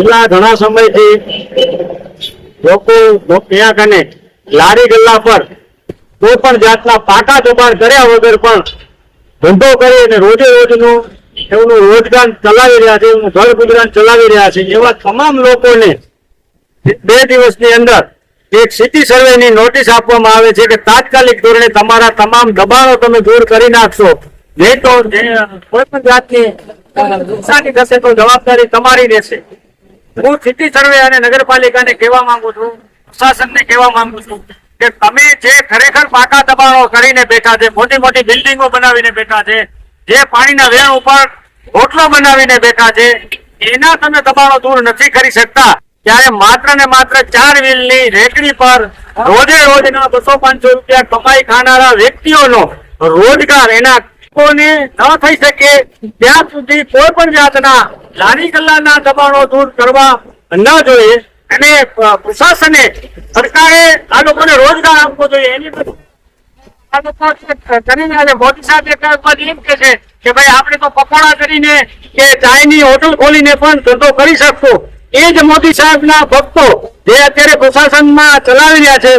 છેલ્લા ઘણા સમયથી લોકો ત્યાં કને લારી ગલ્લા પર કોઈ પણ જાતના પાકા દબાણ કર્યા વગર પણ ધંધો કરી અને રોજે રોજનું એમનું રોજગાર ચલાવી રહ્યા છે, એમનું ઘર ગુજરાન ચલાવી રહ્યા છે. એવા તમામ લોકોને બે દિવસની અંદર એક સિટી સર્વેની નોટિસ આપવામાં આવે છે કે તાત્કાલિક ધોરણે તમારા તમામ દબાણો તમે દૂર કરી નાખશો. નહીં તો કોઈ પણ જાતની નુકસાની થશે તો જવાબદારી તમારી રહેશે. હું સિટી સર્વે અને નગરપાલિકાને કહેવા માંગુ છું, પ્રશાસનને કહેવા માંગુ છું કે તમે જે ખરેખર પાકા દબાણો કરીને બેઠા છે, મોટી મોટી બિલ્ડિંગો બનાવીને બેઠા છે, જે પાણીના વેણ ઉપર હોટલો બનાવીને બેઠા છે, એના તમે દબાણો દૂર નથી કરી શકતા. ત્યારે માત્ર ને માત્ર ચાર વ્હીલની રેકડી પર રોજે રોજના બસો પાંચસો રૂપિયા કમાઈ ખાનારા વ્યક્તિઓનો રોજગાર એના લોકોને ન થઈ શકે, ત્યાં સુધી કોઈ પણ જાતના લારી ગલ્લાના દબાણો દૂર કરવા ન જોઈએ. અને પ્રશાસને સરકારે આ લોકોને રોજગાર આપવો જોઈએ. એની મોદી સાહેબ એક ભાઈ, આપણે તો પકોડા કરીને કે ચાયની હોટલ ખોલીને પણ ધંધો કરી શકશો. એ જ મોદી સાહેબના ભક્તો જે અત્યારે પ્રશાસનમાં ચલાવી રહ્યા છે,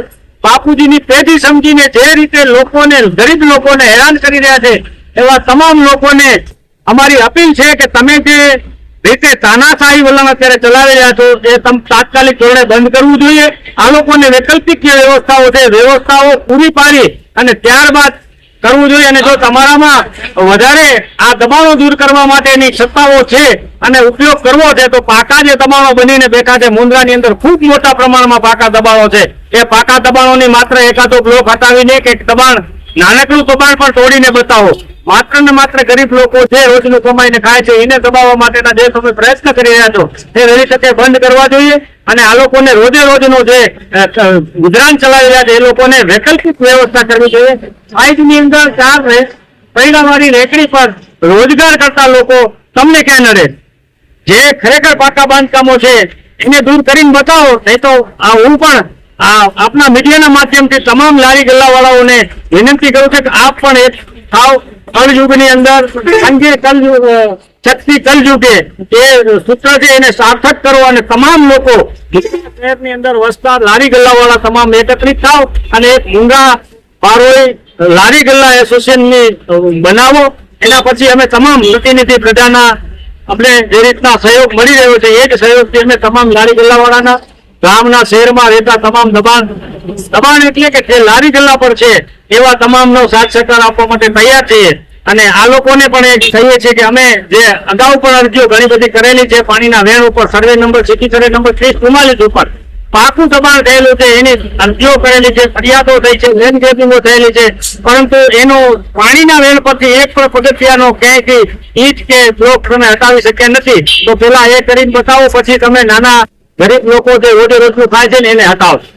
બાપુજીની પેઢી સમજીને જે રીતે લોકોને, ગરીબ લોકોને હેરાન કરી રહ્યા છે એવા તમામ લોકોને અમારી અપીલ છે કે તમે જે રીતે તાનાશાહી વલણ અત્યારે ચલાવી રહ્યા છો, એ તાત્કાલિક ધોરણે બંધ કરવું જોઈએ. આ લોકોને વૈકલ્પિક જે વ્યવસ્થાઓ છે વ્યવસ્થાઓ પૂરી પાડી અને ત્યારબાદ કરવું જોઈએ. અને જો તમારામાં વધારે આ દબાણો દૂર કરવા માટેની સત્તાઓ છે અને ઉપયોગ કરવો છે, તો પાકા જે દબાણો બનીને બેઠા છે મુન્દ્રાની અંદર ખૂબ મોટા પ્રમાણમાં પાકા દબાણો છે. એ પાકા દબાણોની માત્ર એકાદો બ્લોક હટાવીને કે દબાણ નાનકડું કબાણ પણ તોડીને બતાવો. માત્ર ને માત્ર ગરીબ લોકો છે રોજનું કમાઈને ખાય છે, એને દબાવવા માટેના જે તમે પ્રયત્ન કરી રહ્યા છો, તે રહી શકે બંધ કરવા જોઈએ અને આ લોકોને રોજે રોજનો જે ગુજરાન ચલાવી રહ્યા છે, એ લોકોને વૈકલ્પિક વ્યવસ્થા કરવી જોઈએ. સાઈડની અંદર ચાર પૈડાવાળી રેકડી પર રોજગાર કરતા લોકો તમને ક્યાં નડે? જે ખરેખર પાકા બાંધકામો છે, એને દૂર કરીને બતાવો, નહીં તો આ હું પણ આપના મીડિયાના માધ્યમથી તમામ લારી ગલ્લાવાળાઓને વિનંતી કરું છું કે આપ પણ એક થાવ. કળયુગની અંદર અંગે કલયુગ શક્તિ કલયુગે એ સૂત્ર છે એને સાર્થક કરો અને તમામ લોકો શહેરની અંદર વસતા લારી ગલ્લાવાળા તમામ એકત્રિત થાવ અને એક ઊંઘા પારોઈ લારી ગલ્લા એસોસિએશનની બનાવો. એના પછી અમે તમામ પ્રતિનિધિ પ્રજાના અમને જે રીતના સહયોગ મળી રહ્યો છે એ જ સહયોગથી અમે તમામ લારી ગલ્લાવાળાના ગામના શહેરમાં રહેતા તમામ દબાણ દબાણ એટલે કે જે લારી ગલ્લા પર છે, એવા તમામનો સાથ સહકાર આપવા માટે તૈયાર છીએ. અને આ લોકોને પણ એક કહીએ છીએ કે અમે જે અગાઉ પણ અરજીઓ ઘણી બધી કરેલી છે, પાણીના વેણ ઉપર, survey number city survey number, ત્રીસ ચુમ્માલીસ ઉપર. પાકું દબાણ થયેલું છે, એની અરજીઓ કરેલી છે, ફરિયાદો થઈ છે લેન ગ્રેપિંગો થયેલી છે. પરંતુ એનું પાણીના વેણ પરથી એક પણ પગથિયાનો ક્યાંયથી ઈટ કે બ્લોક તમે હટાવી શક્યા નથી. તો પેલા એ કરીને બતાવો, પછી તમે નાના ગરીબ લોકો જે રોજે રોજનું ખાય છે ને એને હટાવશો.